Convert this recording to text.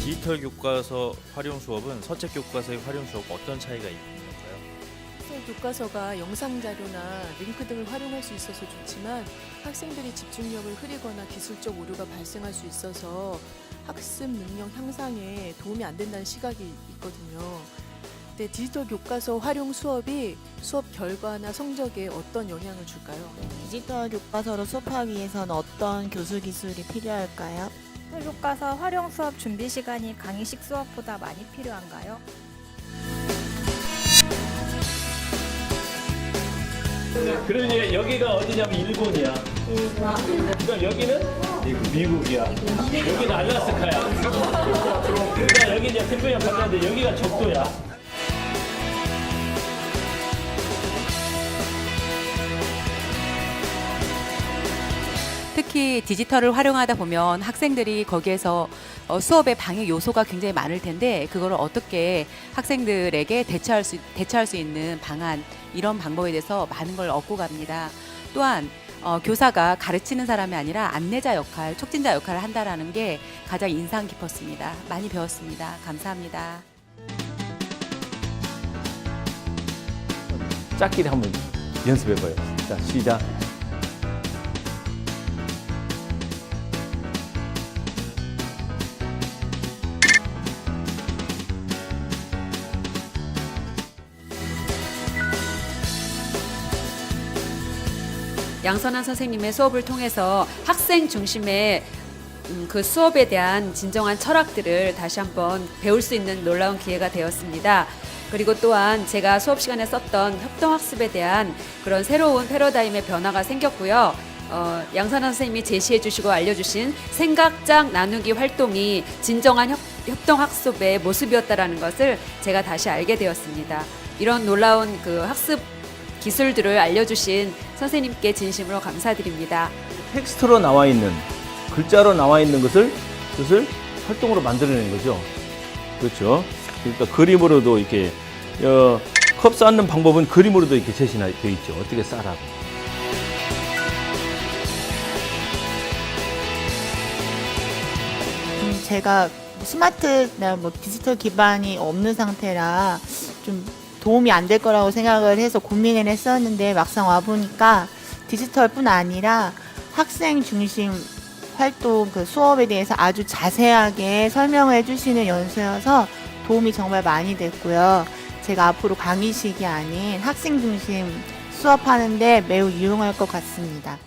디지털 교과서 활용 수업은 서책 교과서의 활용 수업 어떤 차이가 있는가요? 학생 교과서가 영상 자료나 링크 등을 활용할 수 있어서 좋지만 학생들이 집중력을 흐리거나 기술적 오류가 발생할 수 있어서 학습 능력 향상에 도움이 안 된다는 시각이 있거든요. 근데 디지털 교과서 활용 수업이 수업 결과나 성적에 어떤 영향을 줄까요? 디지털 교과서로 수업하기 위해서는 어떤 교수 기술이 필요할까요? 교과서 활용 수업 준비 시간이 강의식 수업보다 많이 필요한가요? 그러니 여기가 어디냐면 일본이야. 그러니까 여기는 미국이야. 여기는 알라스카야. 그러니까 여기 이제 태평양 바다인데 여기가 적도야. 특히 디지털을 활용하다 보면 학생들이 거기에서 어, 수업의 방해 요소가 굉장히 많을 텐데 그거를 어떻게 학생들에게 대처할 수 대처할 수 있는 방안 이런 방법에 대해서 많은 걸 얻고 갑니다. 또한 어, 교사가 가르치는 사람이 아니라 안내자 역할, 촉진자 역할을 한다라는 게 가장 인상 깊었습니다. 많이 배웠습니다. 감사합니다. 짝끼리 한번 연습해봐요. 자, 시작. 양선한 선생님의 수업을 통해서 학생 중심의 음, 그 수업에 대한 진정한 철학들을 다시 한번 배울 수 있는 놀라운 기회가 되었습니다. 그리고 또한 제가 수업 시간에 썼던 협동학습에 대한 그런 새로운 패러다임의 변화가 생겼고요. 어, 양선한 선생님이 제시해 주시고 알려주신 생각장 나누기 활동이 진정한 협, 협동학습의 모습이었다라는 것을 제가 다시 알게 되었습니다. 이런 놀라운 그 학습 기술들을 알려주신 선생님께 진심으로 감사드립니다. 텍스트로 나와 있는 글자로 나와 있는 것을 그것을 활동으로 만들어내는 거죠. 그렇죠. 그러니까 그림으로도 이렇게 어, 컵 쌓는 방법은 그림으로도 이렇게 제시되어 있죠. 어떻게 쌓라고. 음, 제가 스마트나 뭐 디지털 기반이 없는 상태라 좀 도움이 안 될 거라고 생각을 해서 고민을 했었는데 막상 와 보니까 디지털뿐 아니라 학생 중심 활동 그 수업에 대해서 아주 자세하게 설명을 해주시는 연수여서 도움이 정말 많이 됐고요. 제가 앞으로 강의식이 아닌 학생 중심 수업하는데 매우 유용할 것 같습니다.